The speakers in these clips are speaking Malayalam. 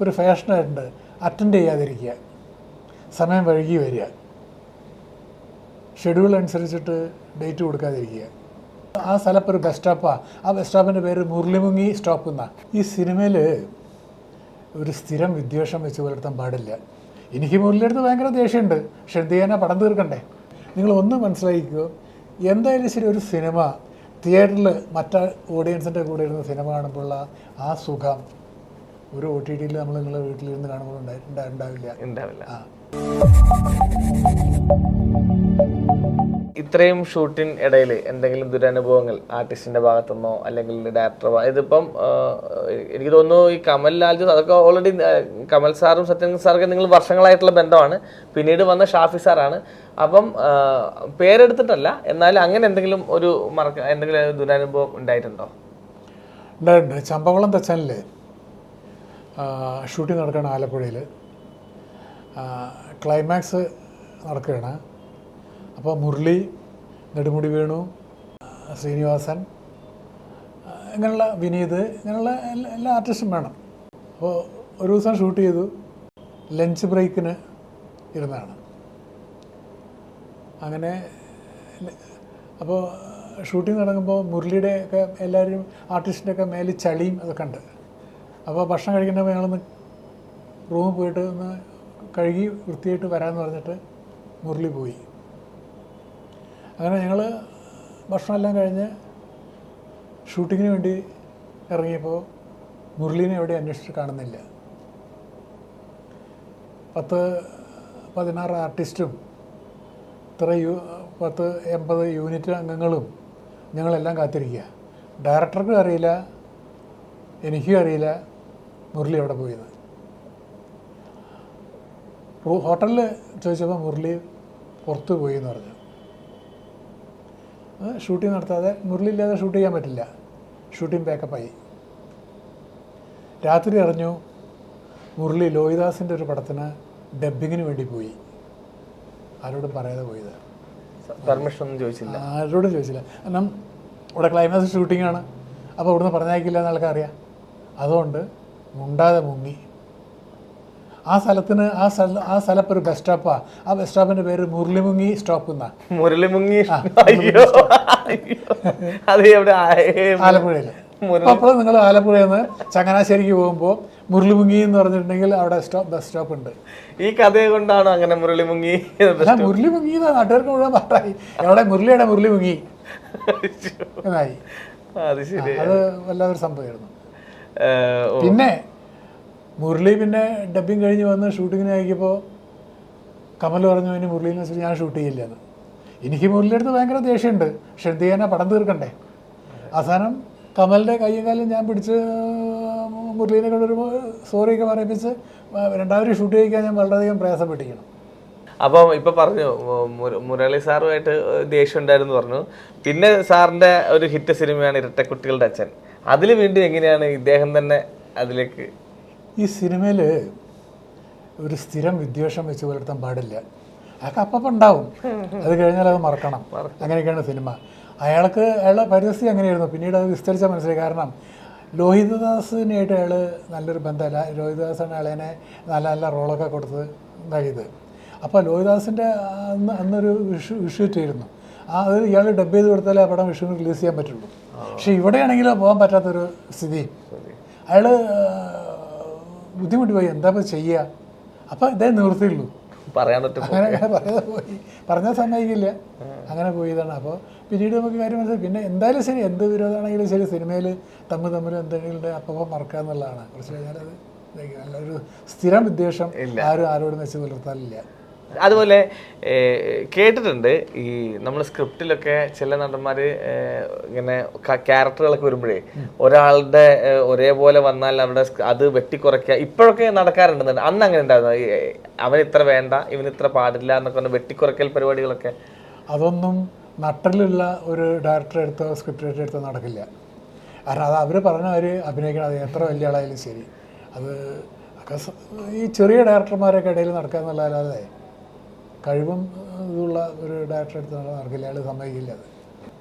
ഒരു ഫാഷനായിട്ടുണ്ട്. അറ്റൻഡ് ചെയ്യാതിരിക്കുക. സമയം വഴുകി വരിക. ഷെഡ്യൂൾ അനുസരിച്ചിട്ട് ഡേറ്റ് കൊടുക്കാതിരിക്കുക. ആ സ്ഥലപ്പ് ഒരു ബസ് സ്റ്റോപ്പാണ് ആ. ബസ് സ്റ്റോപ്പിന്റെ പേര് മുരളിമുങ്ങി സ്റ്റോപ്പ് എന്നാണ് ഈ സിനിമയിൽ ഒരു സ്ഥിരം വിദ്വേഷം വെച്ച് പുലർത്താൻ പാടില്ല. എനിക്ക് മുരളിയെടുത്ത് ഭയങ്കര ദേഷ്യമുണ്ട്. പക്ഷെ എന്ത് ചെയ്യാനാ? പടം തീർക്കണ്ടേ? നിങ്ങൾ ഒന്ന് മനസ്സിലാക്കിക്കോ. എന്തായാലും ശരി ഒരു സിനിമ തിയേറ്ററിൽ മറ്റ ഓഡിയൻസിന്റെ കൂടെ ഇരുന്ന് സിനിമ കാണുമ്പോഴുള്ള ആ സുഖം ഒരു ഒ ടി ടിയിൽ നമ്മൾ നിങ്ങളെ വീട്ടിലിരുന്ന് കാണുമ്പോൾ ഉണ്ടാവില്ല. ഉണ്ടാവില്ല. ഇത്രയും ഷൂട്ടിന് ഇടയിൽ എന്തെങ്കിലും ദുരനുഭവങ്ങൾ ആർട്ടിസ്റ്റിന്റെ ഭാഗത്തുനിന്നോ അല്ലെങ്കിൽ ഡയറക്ടർ ഇതിപ്പം എനിക്ക് തോന്നുന്നു ഈ കമൽ ലാൽജോസ് അതൊക്കെ ഓൾറെഡി കമൽ സാറും സത്യൻ സാറൊക്കെ നിങ്ങൾ വർഷങ്ങളായിട്ടുള്ള ബന്ധമാണ്. പിന്നീട് വന്ന ഷാഫി സാറാണ്. അപ്പം പേരെടുത്തിട്ടല്ല എന്നാലും അങ്ങനെ എന്തെങ്കിലും ഒരു മറക്ക എന്തെങ്കിലും ദുരനുഭവം ഉണ്ടായിട്ടുണ്ടോ? ഉണ്ടായിട്ടുണ്ട്. ചമ്പകുളം തച്ചാനിൽ ഷൂട്ടിംഗ് നടക്കുകയാണ് ആലപ്പുഴയിൽ ക്ലൈമാക്സ് നടക്കുകയാണ്. അപ്പോൾ മുരളി നെടുമുടി വേണു ശ്രീനിവാസൻ ഇങ്ങനെയുള്ള വിനീത് ഇങ്ങനെയുള്ള എല്ലാ എല്ലാ ആർട്ടിസ്റ്റും വേണം. അപ്പോൾ ഒരു ദിവസം ഷൂട്ട് ചെയ്തു. ലഞ്ച് ബ്രേക്കിന് ഇരുന്നതാണ് അങ്ങനെ അപ്പോൾ ഷൂട്ടിംഗ് നടക്കുമ്പോൾ മുരളിയുടെ ഒക്കെ എല്ലാവരും ആർട്ടിസ്റ്റിന്റെ ഒക്കെ മേലിൽ ചളിയും അതൊക്കെ ഉണ്ട്. അപ്പോൾ ഭക്ഷണം കഴിക്കുമ്പോൾ ഞങ്ങളൊന്ന് റൂമിൽ പോയിട്ട് ഒന്ന് കഴുകി വൃത്തിയായിട്ട് വരാമെന്ന് പറഞ്ഞിട്ട് മുരളി പോയി. അങ്ങനെ ഞങ്ങൾ ഭക്ഷണമെല്ലാം കഴിഞ്ഞ് ഷൂട്ടിങ്ങിന് വേണ്ടി ഇറങ്ങിയപ്പോൾ മുരളീനെ എവിടെ അന്വേഷിച്ച് കാണുന്നില്ല. പത്ത് പതിനാറ് ആർട്ടിസ്റ്റും ഇത്ര യു പത്ത് എൺപത് യൂണിറ്റ് അംഗങ്ങളും ഞങ്ങളെല്ലാം കാത്തിരിക്കുക. ഡയറക്ടർക്കും അറിയില്ല എനിക്കും അറിയില്ല മുരളി അവിടെ പോയത് ഹോട്ടലിൽ ചോദിച്ചപ്പോൾ മുരളി പുറത്ത് പോയി എന്ന് പറഞ്ഞു ഷൂട്ടിംഗ് നടത്താതെ മുരളി ഇല്ലാതെ ഷൂട്ട് ചെയ്യാൻ പറ്റില്ല. ഷൂട്ടിംഗ് ബാക്കപ്പായി. രാത്രി അറിഞ്ഞു മുരളി ലോഹിദാസിന്റെ ഒരു പടത്തിന് ഡബ്ബിങ്ങിന് വേണ്ടി പോയി. ആരോടും പറയാതെ പോയത്. പെർമിഷൻ ഒന്നും ചോദിച്ചില്ല. ആരോടും ചോദിച്ചില്ല. കാരണം ഇവിടെ ക്ലൈമാക്സ് ഷൂട്ടിംഗ് ആണ്. അപ്പോൾ ഇവിടുന്ന് പറഞ്ഞയക്കില്ല എന്ന് ആൾക്കറിയാം അതുകൊണ്ട് മുണ്ടാതെ മുങ്ങി. ആ സ്ഥലത്തിന് ആ സ്ഥല ആ സ്ഥലപ്പ് ഒരു ബസ് സ്റ്റോപ്പാ ആ. ബസ് സ്റ്റോപ്പിന്റെ പേര് മുരളിമുങ്ങി സ്റ്റോപ്പ് എന്നാ മുരളിമുങ്ങി ആലപ്പുഴയിൽ അപ്പോൾ നിങ്ങൾ ആലപ്പുഴയിൽ നിന്ന് ചങ്ങനാശ്ശേരിക്ക് പോകുമ്പോൾ മുരളിമുങ്ങി എന്ന് പറഞ്ഞിട്ടുണ്ടെങ്കിൽ അവിടെ സ്റ്റോപ്പ് ബസ് സ്റ്റോപ്പ് ഉണ്ട്. ഈ കഥയെ കൊണ്ടാണോ അങ്ങനെ മുരളിമുങ്ങി മുരളിമുങ്ങി നാട്ടുകാർക്ക് മുഴുവൻ പാട്ടായി എവിടെ മുരളിയുടെ മുരളിമുങ്ങി? എന്നായി. അത് വല്ലാതൊരു സംഭവമായിരുന്നു. പിന്നെ മുരളി പിന്നെ ഡബ്ബിങ് കഴിഞ്ഞ് വന്ന് ഷൂട്ടിങ്ങിന് അയക്കിയപ്പോൾ കമൽ പറഞ്ഞു ഇനി മുരളീനെ വെച്ചിട്ട് ഞാൻ ഷൂട്ട് ചെയ്യില്ല എന്ന് എനിക്ക് മുരളിയുടെ അടുത്ത് ഭയങ്കര ദേഷ്യമുണ്ട്. പക്ഷെ എന്ത് ചെയ്യാനാ പടം തീർക്കണ്ടേ? അവസാനം കമലിന്റെ കൈയും കാലും ഞാൻ പിടിച്ച് മുരളീനെ കൊണ്ടൊരു സോറിയൊക്കെ പറയിപ്പിച്ച് രണ്ടാമത് ഷൂട്ട് ചെയ്യിക്കാൻ ഞാൻ വളരെയധികം പ്രയാസപ്പെട്ടിരിക്കണം അപ്പം ഇപ്പൊ പറഞ്ഞു മുര- മുരളി സാറുമായിട്ട് ദേഷ്യം ഉണ്ടായിരുന്നു പറഞ്ഞു. പിന്നെ സാറിന്റെ ഒരു ഹിറ്റ് സിനിമയാണ് ഇരട്ടക്കുട്ടികളുടെ അച്ഛൻ. അതിൽ വീണ്ടും എങ്ങനെയാണ് ഇദ്ദേഹം തന്നെ അതിലേക്ക് ഈ സിനിമയിൽ ഒരു സ്ഥിരം വിദ്വേഷം വെച്ച് പുലർത്താൻ പാടില്ല. അതൊക്കെ അപ്പം ഉണ്ടാവും. അത് കഴിഞ്ഞാൽ അത് മറക്കണം. അങ്ങനെയൊക്കെയാണ് സിനിമ. അയാൾക്ക് അയാളുടെ പരിസ്ഥിതി അങ്ങനെയായിരുന്നു. പിന്നീട് അത് വിസ്തരിച്ചാൽ മനസ്സിലായി. കാരണം ലോഹിതദാസിനായിട്ട് അയാൾ നല്ലൊരു ബന്ധമല്ല. ലോഹിതദാസാണ് അയാളെ നല്ല നല്ല റോളൊക്കെ കൊടുത്ത് ഇതായത്. അപ്പോൾ ലോഹിദാസിന്റെ അന്ന് അന്നൊരു വിഷു വിഷു ആ അത് ഇയാൾ ഡബ് ചെയ്ത് കൊടുത്താലേ ആ പടം വിഷുവിന് റിലീസ് ചെയ്യാൻ പറ്റുള്ളൂ. പക്ഷേ ഇവിടെയാണെങ്കിലോ പോകാൻ പറ്റാത്തൊരു സ്ഥിതി. അയാൾ ബുദ്ധിമുട്ടി പോയി. എന്താ ഇപ്പോൾ ചെയ്യുക അപ്പൊ ഇതേ നിർത്തിയുള്ളൂ പറയാൻ അങ്ങനെ പറയാതെ പോയി. പറഞ്ഞാൽ സമ്മതിക്കില്ല. അങ്ങനെ പോയതാണ് അപ്പോൾ പിന്നീട് നമുക്ക് കാര്യം മനസ്സിലായി. പിന്നെ എന്തായാലും ശരി എന്ത് വിരോധമാണെങ്കിലും ശരി സിനിമയിൽ തമ്മിൽ തമ്മിൽ എന്തെങ്കിലും അപ്പോൾ മറക്കുക എന്നുള്ളതാണ്. കുറച്ച് കഴിഞ്ഞാൽ അത് നല്ലൊരു സ്ഥിരം വിദ്വേഷം ആരും ആരോടും വെച്ച് പുലർത്താനില്ല അതുപോലെ കേട്ടിട്ടുണ്ട് ഈ നമ്മൾ സ്ക്രിപ്റ്റിലൊക്കെ ചില നടന്മാർ ഇങ്ങനെ ക്യാരക്ടറുകളൊക്കെ വരുമ്പോഴേ ഒരാളുടെ ഒരേപോലെ വന്നാൽ അവിടെ അത് വെട്ടിക്കുറയ്ക്കുക ഇപ്പോഴൊക്കെ നടക്കാറുണ്ട്. അന്ന് അങ്ങനെ ഉണ്ടായിരുന്നു? അവൻ ഇത്ര വേണ്ട ഇവൻ ഇത്ര പാടില്ല എന്നൊക്കെ പറഞ്ഞ വെട്ടിക്കുറയ്ക്കൽ പരിപാടികളൊക്കെ? അതൊന്നും നട്ടലുള്ള ഒരു ഡയറക്ടറെ എടുത്തോ സ്ക്രിപ്റ്റ് റൈറ്റർ എടുത്തോ നടക്കില്ല. കാരണം അത് അവർ പറഞ്ഞ അവർ അഭിനയിക്കണം. അത് എത്ര വലിയ ആളായാലും ശരി. അത് ഈ ചെറിയ ഡയറക്ടർമാരൊക്കെ ഇടയിൽ നടക്കുക എന്നുള്ളതല്ലാതെ കഴിവും ഇതുള്ള ഒരു ഡയറക്ടർ എടുത്ത് നടക്കില്ല അയാൾ സമ്മതിക്കില്ല അത്.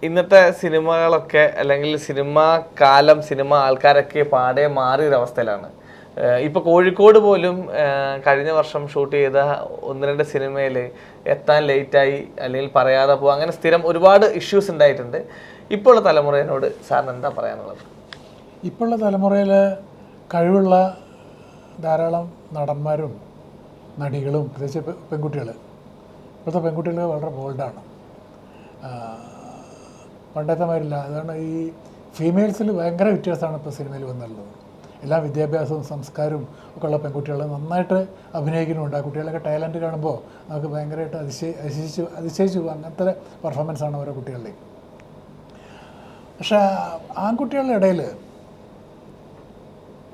ഇന്നത്തെ സിനിമകളൊക്കെ അല്ലെങ്കിൽ സിനിമ കാലം സിനിമ ആൾക്കാരൊക്കെ പാടെ മാറിയ ഒരു അവസ്ഥയിലാണ് ഏഹ് ഇപ്പൊ കോഴിക്കോട് പോലും കഴിഞ്ഞ വർഷം ഷൂട്ട് ചെയ്ത ഒന്ന് രണ്ട് സിനിമയിൽ എത്താൻ ലേറ്റായി അല്ലെങ്കിൽ പറയാതെ പോകും അങ്ങനെ സ്ഥിരം ഒരുപാട് ഇഷ്യൂസ് ഉണ്ടായിട്ടുണ്ട്. ഇപ്പോഴുള്ള തലമുറയോട് സാറിന് എന്താ പറയാനുള്ളത്? ഇപ്പോഴുള്ള തലമുറയിൽ കഴിവുള്ള ധാരാളം നടന്മാരും നടികളും പ്രത്യേകിച്ച് പെൺകുട്ടികൾ ഇപ്പോഴത്തെ പെൺകുട്ടികൾ വളരെ ബോൾഡാണ് പണ്ടത്തെ മാതിരില്ല അതാണ് ഈ ഫീമെയിൽസിൽ ഭയങ്കര വ്യത്യാസമാണ് ഇപ്പോൾ സിനിമയിൽ വന്നുള്ളത് എല്ലാ വിദ്യാഭ്യാസവും സംസ്കാരവും ഒക്കെ ഉള്ള പെൺകുട്ടികൾ നന്നായിട്ട് അഭിനയിക്കുന്നുണ്ട്. ആ കുട്ടികളൊക്കെ ടാലന്റ് കാണുമ്പോൾ നമുക്ക് ഭയങ്കരമായിട്ട് അതിശയ അതിശയിച്ചു അതിശയിച്ചു അങ്ങനത്തെ പെർഫോമൻസാണ് ഓരോ കുട്ടികളുടെയും. പക്ഷേ ആൺകുട്ടികളുടെ ഇടയിൽ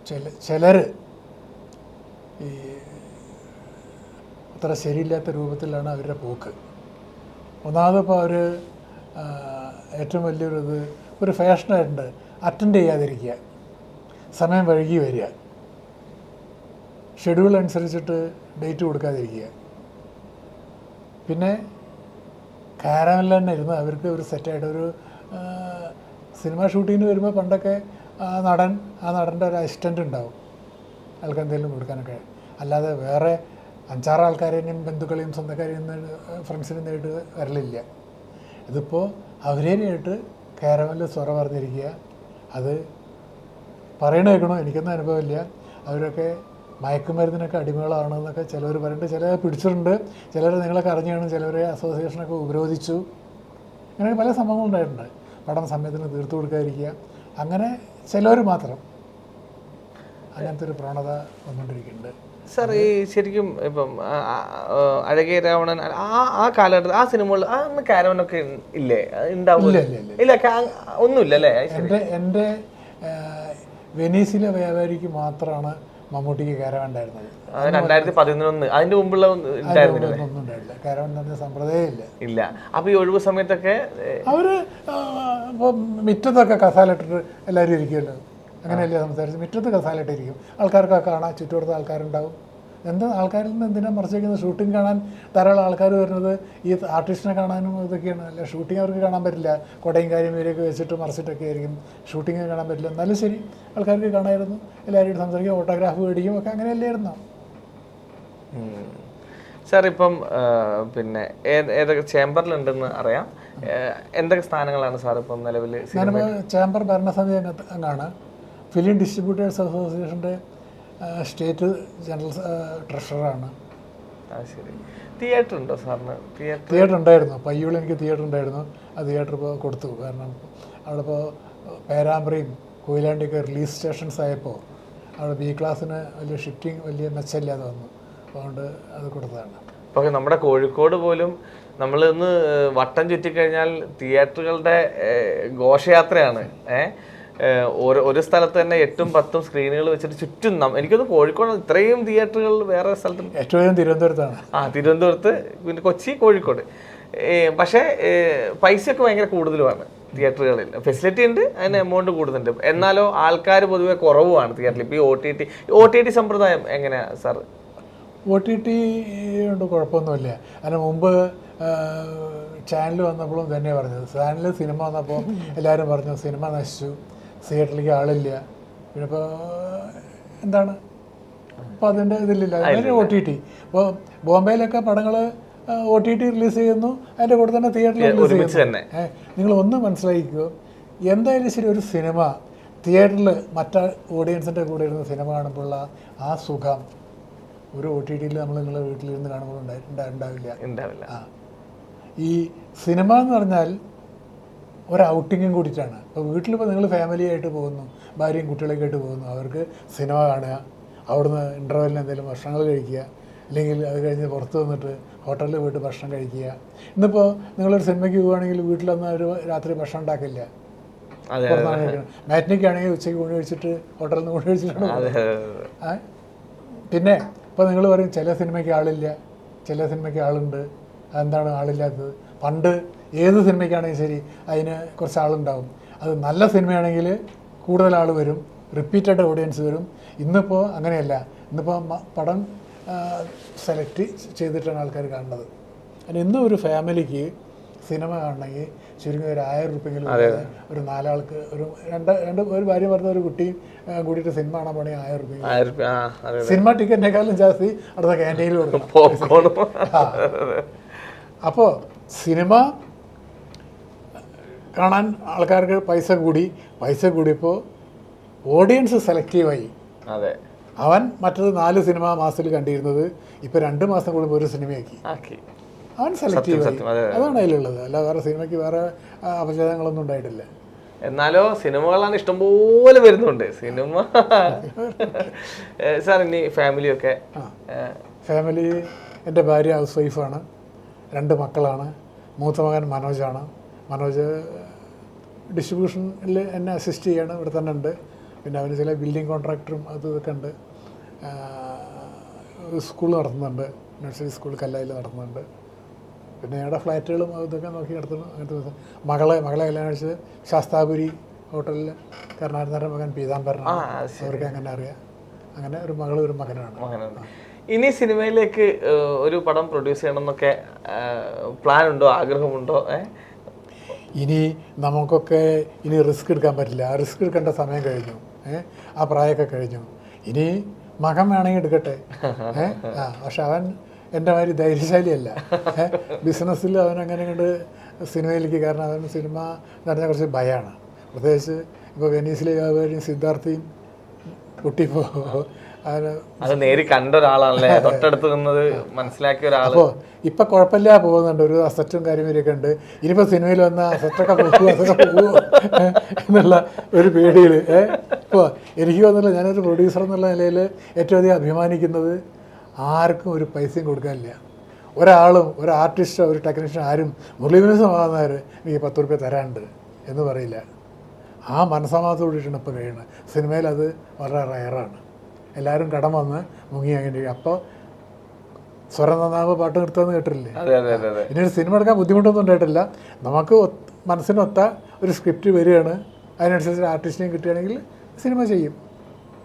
ചില ചിലർ ഈ അത്ര ശരിയില്ലാത്ത രൂപത്തിലാണ് അവരുടെ പോക്ക്. ഒന്നാമതിപ്പോൾ അവർ ഏറ്റവും വലിയൊരു ഇത് ഒരു ഫാഷനായിട്ടുണ്ട്. അറ്റൻഡ് ചെയ്യാതിരിക്കുക. സമയം വഴുകി വരിക. ഷെഡ്യൂൾ അനുസരിച്ചിട്ട് ഡേറ്റ് കൊടുക്കാതിരിക്കുക. പിന്നെ കാരമല്ല തന്നെ ഇരുന്ന് അവർക്ക് ഒരു സെറ്റായിട്ട് ഒരു സിനിമ ഷൂട്ടിങ്ങിന് വരുമ്പോൾ പണ്ടൊക്കെ ആ നടൻ ആ നടന്റെ ഒരു അസിസ്റ്റന്റ് ഉണ്ടാവും. അയാൾക്ക് എന്തെങ്കിലും കൊടുക്കാനൊക്കെ. അല്ലാതെ വേറെ അഞ്ചാറ് ആൾക്കാരെയും ബന്ധുക്കളെയും സ്വന്തക്കാരെയും ഫ്രണ്ട്സിനെ നേരിട്ട് വരലില്ല. ഇതിപ്പോൾ അവരെ നേരിട്ട് കാരമലിൽ സ്വറ പറഞ്ഞിരിക്കുക. അത് പറയണ കേൾക്കണോ? എനിക്കൊന്നും അനുഭവമില്ല. അവരൊക്കെ മയക്കുമരുന്നിനൊക്കെ അടിമകളാണെന്നൊക്കെ ചിലവർ പറയുന്നുണ്ട് ചിലർ പിടിച്ചിട്ടുണ്ട്. ചിലർ നിങ്ങളൊക്കെ അറിഞ്ഞാണ് ചിലവരെ അസോസിയേഷനൊക്കെ ഉപരോധിച്ചു. അങ്ങനെ പല സംഭവങ്ങളും ഉണ്ടായിട്ടുണ്ട്. പഠന സമയത്തിന് തീർത്തു കൊടുക്കാതിരിക്കുക. അങ്ങനെ ചിലവർ മാത്രം. അങ്ങനത്തെ ഒരു പ്രവണത വന്നുകൊണ്ടിരിക്കുന്നുണ്ട്. സാർ ഈ ശരിക്കും ഇപ്പം അഴകിയ രാവണൻ ആ ആ കാലഘട്ടത്തിൽ ആ സിനിമകളിൽ ആ അന്ന് കാരവനൊക്കെ ഇല്ലേ? ഉണ്ടാവില്ല ഉണ്ടാവും ഇല്ല ഒന്നുമില്ല അല്ലേ. എന്റെ എന്റെ വെനീസിലെ വ്യാപാരിക്ക് മാത്രമാണ് മമ്മൂട്ടിക്ക് കാരവൻ ഉണ്ടായിരുന്നത്. രണ്ടായിരത്തി പതിനൊന്ന് അതിന്റെ മുമ്പുള്ള ഒന്ന് ഉണ്ടായില്ല കാരവൻ തന്നെ സമ്പ്രദായം ഇല്ല. ഇല്ല. അപ്പൊ ഈ ഒഴിവ് സമയത്തൊക്കെ അവർ മിറ്റത്തൊക്കെ കസാലിട്ടിട്ട് എല്ലാവരും ഇരിക്കുമല്ലോ. അങ്ങനെയല്ലേ സംസാരിച്ച് മുറ്റത്ത് കസാലിട്ടിരിക്കും ആൾക്കാർക്കൊക്കെ കാണാം ചുറ്റുപുറത്ത് ആൾക്കാരുണ്ടാവും. എന്താ ആൾക്കാരിൽ നിന്ന് എന്തിനാ മറിച്ച് വയ്ക്കുന്നത് ഷൂട്ടിംഗ് കാണാൻ ധാരാളം ആൾക്കാർ വരുന്നത് ഈ ആർട്ടിസ്റ്റിനെ കാണാനും ഇതൊക്കെയാണ്. അല്ല ഷൂട്ടിംഗ് അവർക്ക് കാണാൻ പറ്റില്ല. കൊടയും കാര്യം ഇവരെയൊക്കെ വെച്ചിട്ട് മറിച്ചിട്ടൊക്കെ ആയിരിക്കും. ഷൂട്ടിംഗ് കാണാൻ പറ്റില്ല. എന്നാലും ശരി ആൾക്കാർക്ക് കാണായിരുന്നു. എല്ലാവരും സംസാരിക്കും ഓട്ടോഗ്രാഫ് മേടിക്കും ഒക്കെ അങ്ങനെയല്ലായിരുന്നു. സാർ ഇപ്പം പിന്നെ ഏത് ഏതൊക്കെ ചേംബറിലുണ്ടെന്ന് അറിയാം. എന്തൊക്കെ സ്ഥാനങ്ങളാണ് സാർ ഇപ്പം നിലവിൽ ചേംബർ ഭരണസമിതി അംഗമാണ് ഫിലിം ഡിസ്ട്രിബ്യൂട്ടേഴ്സ് അസോസിയേഷന്റെ സ്റ്റേറ്റ് ജനറൽ ട്രഷറാണ് ശരി. തിയേറ്റർ ഉണ്ടോ സാറിന്? തിയേറ്റർ തിയേറ്റർ ഉണ്ടായിരുന്നു പയ്യൂളിൽ എനിക്ക് തിയേറ്റർ ഉണ്ടായിരുന്നു ആ തിയേറ്റർ ഇപ്പോൾ കൊടുത്തു. കാരണം അവിടെ ഇപ്പോൾ പേരാമ്പ്രയും കൊയിലാണ്ടിയൊക്കെ റിലീസ് സ്റ്റേഷൻസ് ആയപ്പോൾ അവിടെ ബി ക്ലാസ്സിന് വലിയ ഷിഫ്റ്റിംഗ് വലിയ മെച്ചമില്ലാതെ വന്നു. അതുകൊണ്ട് അത് കൊടുത്തതാണ്. ഇപ്പോൾ നമ്മുടെ കോഴിക്കോട് പോലും നമ്മൾ ഇന്ന് വട്ടം ചുറ്റിക്കഴിഞ്ഞാൽ തിയേറ്ററുകളുടെ ഘോഷയാത്രയാണ്. ഏഹ് ഒരു ഒരു സ്ഥലത്ത് തന്നെ എട്ടും പത്തും സ്ക്രീനുകൾ വെച്ചിട്ട് ചുറ്റും എനിക്കൊന്ന് കോഴിക്കോട് ഇത്രയും തിയേറ്ററുകൾ വേറെ സ്ഥലത്തും ഏറ്റവും തിരുവനന്തപുരത്താണ്. ആ തിരുവനന്തപുരത്ത് പിന്നെ കൊച്ചി കോഴിക്കോട്. പക്ഷേ പൈസയൊക്കെ ഭയങ്കര കൂടുതലുമാണ് തിയേറ്ററുകളിൽ ഫെസിലിറ്റി ഉണ്ട് അതിന് എമൗണ്ട് കൂടുതലുണ്ട്. എന്നാലോ ആൾക്കാർ പൊതുവെ കുറവുമാണ് തിയേറ്ററിൽ ഇപ്പോൾ ഈ O T T O T T സമ്പ്രദായം എങ്ങനെയാണ് സാർ ഒ ടി ടി കൊണ്ട് കുഴപ്പമൊന്നുമില്ല. അതിന് മുമ്പ് ചാനൽ വന്നപ്പോഴും തന്നെ പറഞ്ഞത്. ചാനലിൽ സിനിമ വന്നപ്പോൾ എല്ലാവരും പറഞ്ഞു സിനിമ നശിച്ചു. തിയേറ്ററിലേക്ക് ആളില്ല. പിന്നെ ഇപ്പോൾ എന്താണ്? അപ്പോൾ അതിന്റെ ഇതിലില്ല. അതിന് ഒ ടി ടി ഇപ്പോൾ ബോംബെയിലൊക്കെ പടങ്ങൾ ഒ ടി ടി റിലീസ് ചെയ്യുന്നു. അതിന്റെ കൂടെ തന്നെ തിയേറ്ററിൽ റിലീസ് ചെയ്യുന്നു. നിങ്ങൾ ഒന്ന് മനസ്സിലാക്കിക്കോ. എന്തായാലും ശരി ഒരു സിനിമ തിയേറ്ററിൽ മറ്റ ഓഡിയൻസിന്റെ കൂടെ ഇരുന്ന് സിനിമ കാണുമ്പോഴുള്ള ആ സുഖം ഒരു ഒ ടി ടിയിൽ നമ്മൾ നിങ്ങളുടെ വീട്ടിലിരുന്ന് കാണുമ്പോൾ ഉണ്ടായി- ഉണ്ടാ- ഉണ്ടാവില്ല. ഉണ്ടാവില്ല. ആ. ഈ സിനിമ എന്ന് പറഞ്ഞാൽ ഒരു ഔട്ടിങ്ങും കൂടിയിട്ടാണ്. അപ്പോൾ വീട്ടിലിപ്പോൾ നിങ്ങൾ ഫാമിലി ആയിട്ട് പോകുന്നു ഭാര്യയും കുട്ടികളൊക്കെ ആയിട്ട് പോകുന്നു അവർക്ക് സിനിമ കാണുക അവിടുന്ന് ഇന്റർവെല്ലിന് എന്തെങ്കിലും ഭക്ഷണങ്ങൾ കഴിക്കുക അല്ലെങ്കിൽ അത് കഴിഞ്ഞ് പുറത്ത് വന്നിട്ട് ഹോട്ടലിൽ പോയിട്ട് ഭക്ഷണം കഴിക്കുക. ഇന്നിപ്പോൾ നിങ്ങളൊരു സിനിമയ്ക്ക് പോവുകയാണെങ്കിൽ വീട്ടിലൊന്നും അവർ രാത്രി ഭക്ഷണം ഉണ്ടാക്കില്ല. മാറ്റിനിക്ക് ആണെങ്കിൽ ഉച്ചയ്ക്ക് ഊണ് കഴിച്ചിട്ട് ഹോട്ടലിൽ നിന്ന് ഊണ് കഴിച്ചിട്ടാണ് പിന്നെ ഇപ്പോൾ നിങ്ങൾ പറയും ചില സിനിമയ്ക്ക് ആളില്ല ചില സിനിമയ്ക്ക് ആളുണ്ട് അതെന്താണ് ആളില്ലാത്തത്? പണ്ട് ഏത് സിനിമയ്ക്കാണെങ്കിലും ശരി അതിന് കുറച്ച് ആളുണ്ടാവും. അത് നല്ല സിനിമയാണെങ്കിൽ കൂടുതൽ ആൾ വരും റിപ്പീറ്റഡ് ഓഡിയൻസ് വരും. ഇന്നിപ്പോൾ അങ്ങനെയല്ല. ഇന്നിപ്പോൾ പടം സെലക്ട് ചെയ്തിട്ടാണ് ആൾക്കാർ കാണുന്നത്. അതിന് ഇന്നും ഒരു ഫാമിലിക്ക് സിനിമ കാണണമെങ്കിൽ ചുരുങ്ങി ഒരു ആയിരം റുപ്യെങ്കിലും ഒരു നാലാൾക്ക് ഒരു രണ്ട് രണ്ട് ഒരു ഭാര്യ പറഞ്ഞ ഒരു കുട്ടിയും കൂടിയിട്ട് സിനിമ കാണാൻ പോണെങ്കിൽ ആയിരം റുപ്യ സിനിമ ടിക്കറ്റിനേക്കാളും ജാസ്തി അടുത്ത ക്യാന്റീനിൽ കൊടുക്കും അപ്പോൾ സിനിമ കാണാൻ ആൾക്കാർക്ക് പൈസ കൂടി പൈസ കൂടിയപ്പോൾ ഓഡിയൻസ് സെലക്റ്റീവായി അതെ. അവൻ മറ്റത് നാല് സിനിമ മാസത്തിൽ കണ്ടിരുന്നത് ഇപ്പൊ രണ്ട് മാസം കൂടുമ്പോൾ ഒരു സിനിമയാക്കി. അവൻ അതെ, അതാണ് അതിലുള്ളത്. അല്ല വേറെ സിനിമയ്ക്ക് വേറെ അപചയങ്ങളൊന്നും ഉണ്ടായിട്ടില്ല. എന്നാലോ സിനിമകളാണ് ഇഷ്ടംപോലെ വരുന്നുണ്ട്. സിനിമ. സാർ ഇനി ഫാമിലിയൊക്കെ ഒക്കെ? ഫാമിലി എന്റെ ഭാര്യ ഹൗസ് വൈഫാണ് രണ്ട് മക്കളാണ്. മൂത്ത മകൻ മനോജാണ് മനോജ് ഡിസ്ട്രിബ്യൂഷനിൽ എന്നെ അസിസ്റ്റ് ചെയ്യാണ്. ഇവിടെ തന്നെ ഉണ്ട്. പിന്നെ അവന് ചില ബിൽഡിംഗ് കോൺട്രാക്ടറും അതും ഇതൊക്കെ ഉണ്ട്. സ്കൂൾ നടത്തുന്നുണ്ട്. നഴ്സറി സ്കൂൾ കല്ലായിൽ നടത്തുന്നുണ്ട്. പിന്നെ ഞങ്ങളുടെ ഫ്ലാറ്റുകളും അതൊക്കെ നോക്കി നടത്തുന്നു അങ്ങനത്തെ മകളെ മകളെ കല്യാണം കഴിച്ചത് ശാസ്താപുരി ഹോട്ടലിൽ കരുണാകരനാരുടെ മകൻ പീതാംബരൻ അവർക്ക് അങ്ങനെ അറിയാം. അങ്ങനെ ഒരു മകളും ഒരു മകനാണ്. ഇനി സിനിമയിലേക്ക് ഒരു പടം പ്രൊഡ്യൂസ് ചെയ്യണം എന്നൊക്കെ പ്ലാൻ ഉണ്ടോ? ആഗ്രഹമുണ്ടോ? ഏ? ഇനി നമുക്കൊക്കെ ഇനി റിസ്ക് എടുക്കാൻ പറ്റില്ല. ആ റിസ്ക് എടുക്കേണ്ട സമയം കഴിഞ്ഞു. ആ പ്രായമൊക്കെ കഴിഞ്ഞു. ഇനി മകൻ വേണമെങ്കിൽ എടുക്കട്ടെ. ഏഹ് ആ പക്ഷെ അവൻ എന്റെ മാതിരി ധൈര്യശാലിയല്ല. ബിസിനസ്സിൽ അവൻ അങ്ങനെ കണ്ട് സിനിമയിലേക്ക് കാരണം അവൻ സിനിമ എന്ന് കുറച്ച് ഭയമാണ് പ്രത്യേകിച്ച് ഇപ്പോൾ വെനീസിലെ വ്യാപാരിയും സിദ്ധാർത്ഥിയും പൊട്ടിപ്പോ അവന് അത് നേരി കണ്ട ഒരാളാണല്ലേ? തൊട്ടടുത്ത് നിന്നത് മനസ്സിലാക്കിയ ഒരാൾ അപ്പോൾ ഇപ്പം കുഴപ്പമില്ല പോകുന്നുണ്ട്. ഒരു അസറ്റും കാര്യങ്ങളൊക്കെ ഉണ്ട്. ഇനിയിപ്പോൾ സിനിമയിൽ വന്ന അസറ്റൊക്കെ പോകുമോ അതൊക്കെ പോകുമോ എന്നുള്ള ഒരു പേടിയിൽ ഇപ്പോൾ എനിക്ക് തോന്നുന്നില്ല ഞാനൊരു പ്രൊഡ്യൂസർ എന്നുള്ള നിലയിൽ ഏറ്റവും അധികം അഭിമാനിക്കുന്നത് ആർക്കും ഒരു പൈസയും കൊടുക്കാനില്ല. ഒരാളും ഒരു ആർട്ടിസ്റ്റോ ഒരു ടെക്നീഷ്യനോ ആരും മുരളീവിനസമാകുന്നവർ എനിക്ക് പത്ത് റുപ്യ തരാണ്ട് എന്ന് പറയില്ല. ആ മനസ്സമാധത്തോടിയിട്ടാണ് ഇപ്പോൾ കഴിയുന്നത് സിനിമയിൽ അത് വളരെ റയറാണ് എല്ലാവരും കടം വന്ന് മുങ്ങി അങ്ങനെ അപ്പോൾ സ്വരം നന്നാകുമ്പോൾ പാട്ട് നിർത്തുമെന്ന് കേട്ടിട്ടില്ലേ? ഇനി ഒരു സിനിമ എടുക്കാൻ ബുദ്ധിമുട്ടൊന്നും ഉണ്ടായിട്ടില്ല. നമുക്ക് മനസ്സിനൊത്ത ഒരു സ്ക്രിപ്റ്റ് വരികയാണ്. അതിനനുസരിച്ച് ആർട്ടിസ്റ്റിനെയും കിട്ടുകയാണെങ്കിൽ സിനിമ ചെയ്യും.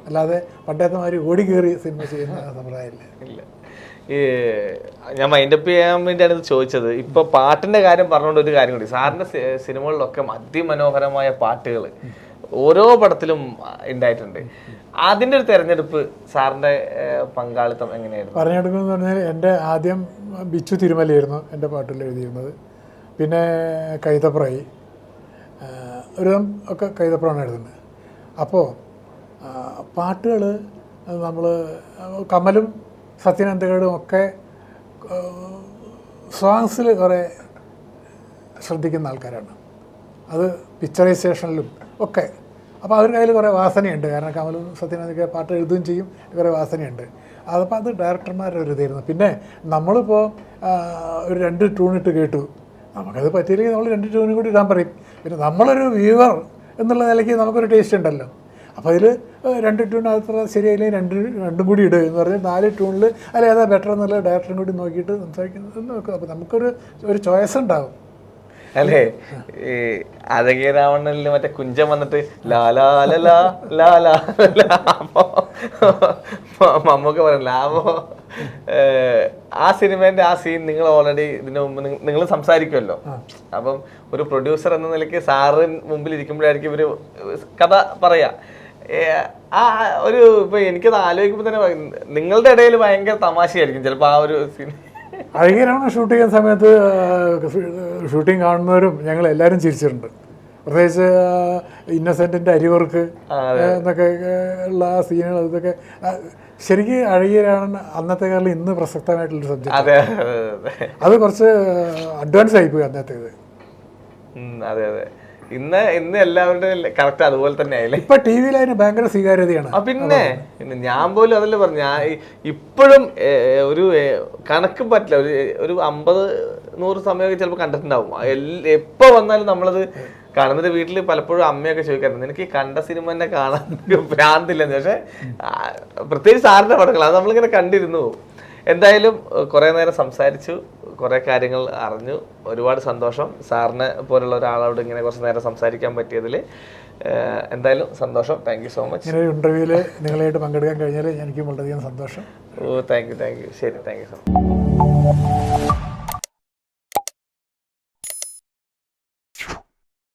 അല്ലാതെ പണ്ടത്തെ മാതിരി ഓടി കയറി സിനിമ ചെയ്യുന്ന സമ്പ്രദായമില്ല. ഇല്ല. ഈ ഞാൻ മൈൻഡപ്പ് ചെയ്യാൻ വേണ്ടിയാണ് ഇത് ചോദിച്ചത്. ഇപ്പൊ പാട്ടിന്റെ കാര്യം പറഞ്ഞുകൊണ്ട് ഒരു കാര്യം കൂടി സാറിന്റെ സിനിമകളിലൊക്കെ അതിമനോഹരമായ പാട്ടുകൾ ഓരോ പടത്തിലും ഉണ്ടായിട്ടുണ്ട്. അതിന്റെ ഒരു തെരഞ്ഞെടുപ്പ് സാറിന്റെ പങ്കാളിത്തം എങ്ങനെയായിരുന്നു? പറഞ്ഞെടുക്കുന്നത് പറഞ്ഞാൽ എന്റെ ആദ്യം ബിച്ചു തിരുമലയായിരുന്നു എന്റെ പാട്ടിൽ എഴുതിയിരുന്നത്. പിന്നെ കൈതപ്രായി ഒരു ഒക്കെ കൈതപ്രമാണ് എഴുതുന്നത്. അപ്പോൾ പാട്ടുകൾ നമ്മൾ കമലും സത്യനന്ദകളും ഒക്കെ സോങ്സിൽ കുറേ ശ്രദ്ധിക്കുന്ന ആൾക്കാരാണ്. അത് പിക്ചറൈസേഷനിലും ഒക്കെ. അപ്പോൾ അവരുടെ കയ്യിൽ കുറേ വാസനയുണ്ട്. കാരണം കമൽ സത്യനാഥിക്ക് പാട്ട് എഴുതുകയും ചെയ്യും. കുറേ വാസനയുണ്ട്. അതപ്പോൾ അത് ഡയറക്ടർമാരുടെ ഒരു ഇതായിരുന്നു. പിന്നെ നമ്മളിപ്പോൾ ഒരു രണ്ട് ട്യൂണിട്ട് കേട്ടു. നമുക്കത് പറ്റിയില്ലെങ്കിൽ നമ്മൾ രണ്ട് ട്യൂണും കൂടി ഇടാൻ പറയും. പിന്നെ നമ്മളൊരു വ്യൂവർ എന്നുള്ള നിലയ്ക്ക് നമുക്കൊരു ടേസ്റ്റ് ഉണ്ടല്ലോ. അപ്പോൾ അതിൽ രണ്ട് ട്യൂൺ അത്ര ശരിയായില്ലെങ്കിൽ രണ്ട് രണ്ടും കൂടി ഇടുക എന്ന് പറഞ്ഞാൽ നാല് ട്യൂണിൽ അല്ല ഏതാ ബെറ്റർ എന്നുള്ള ഡയറക്ടറും കൂടി നോക്കിയിട്ട് സംസാരിക്കുന്നത്. നോക്കും അപ്പോൾ നമുക്കൊരു ഒരു ചോയ്സ് ഉണ്ടാവും. അല്ലേ? ഈ അഴകിയ രാവണനിൽ മറ്റേ കുഞ്ചൻ വന്നിട്ട് ലാലാലലാ ലാലാ ലാമോ മമ്മൂക്ക പറയില്ല അപ്പോ ആ സിനിമേന്റെ ആ സീൻ നിങ്ങൾ ഓൾറെഡി ഇതിനു മുമ്പ് നിങ്ങൾ സംസാരിക്കുമല്ലോ അപ്പം ഒരു പ്രൊഡ്യൂസർ എന്ന നിലയ്ക്ക് സാറിൻ മുമ്പിൽ ഇരിക്കുമ്പോഴായിരിക്കും ഇവർ കഥ പറയാ. ആ ഒരു ഇപ്പൊ എനിക്കത് ആലോചിക്കുമ്പോൾ തന്നെ നിങ്ങളുടെ ഇടയിൽ ഭയങ്കര തമാശയായിരിക്കും. ചിലപ്പോ ആ ഒരു സീൻ അഴകിയരാവണ ഷൂട്ട് ചെയ്യുന്ന സമയത്ത് ഷൂട്ടിംഗ് കാണുന്നവരും ഞങ്ങൾ എല്ലാവരും ചിരിച്ചിട്ടുണ്ട്. പ്രത്യേകിച്ച് ഇന്നസെന്റിന്റെ അരിവർക്ക് എന്നൊക്കെ ഉള്ള സീനുകൾ ഇതൊക്കെ ശരിക്കും അഴകിയരാണ് അന്നത്തെ കാലം ഇന്ന് പ്രസക്തമായിട്ടുള്ളൊരു സബ്ജക്റ്റ് അതെ കുറച്ച് അഡ്വാൻസ് ആയിപ്പോയി അന്നത്തേത്. അതെ അതെ. ഇന്ന് ഇന്ന് എല്ലാവരുടെയും കറക്റ്റ് അതുപോലെ തന്നെ ആയില്ലേ ഇപ്പൊ ടി വിയിൽ അതിന് ഭയങ്കര സ്വീകാര്യതയാണ്. പിന്നെ ഞാൻ പോലും അതല്ലേ പറഞ്ഞു. ഞാൻ ഇപ്പോഴും ഒരു കണക്കും പറ്റില്ല. ഒരു ഒരു അമ്പത് നൂറ് സമയമൊക്കെ ചിലപ്പോൾ കണ്ടിട്ടുണ്ടാവും. എപ്പോ വന്നാലും നമ്മളത് കാണുന്നത് വീട്ടിൽ പലപ്പോഴും അമ്മയൊക്കെ ചോദിക്കാറുണ്ട്. എനിക്ക് ഈ കണ്ട സിനിമ തന്നെ കാണാൻ ഭ്രാന്തില്ലെന്ന്. പക്ഷെ പ്രത്യേകിച്ച് സാറിന്റെ പടങ്ങൾ അത് നമ്മളിങ്ങനെ കണ്ടിരുന്നു. എന്തായാലും കുറേ നേരം സംസാരിച്ചു കുറേ കാര്യങ്ങൾ അറിഞ്ഞു. ഒരുപാട് സന്തോഷം. സാറിനെ പോലുള്ള ഒരാളോട് ഇങ്ങനെ കുറച്ച് നേരം സംസാരിക്കാൻ പറ്റിയതിൽ എന്തായാലും സന്തോഷം. താങ്ക് യു സോ മച്ച് ഇങ്ങനെ ഒരു ഇന്റർവ്യൂവിൽ നിങ്ങളായിട്ട് പങ്കെടുക്കാൻ കഴിഞ്ഞാൽ എനിക്ക് വളരെയധികം സന്തോഷം. ഓ താങ്ക് യു താങ്ക് യു ശരി താങ്ക് യു സോ മച്ച്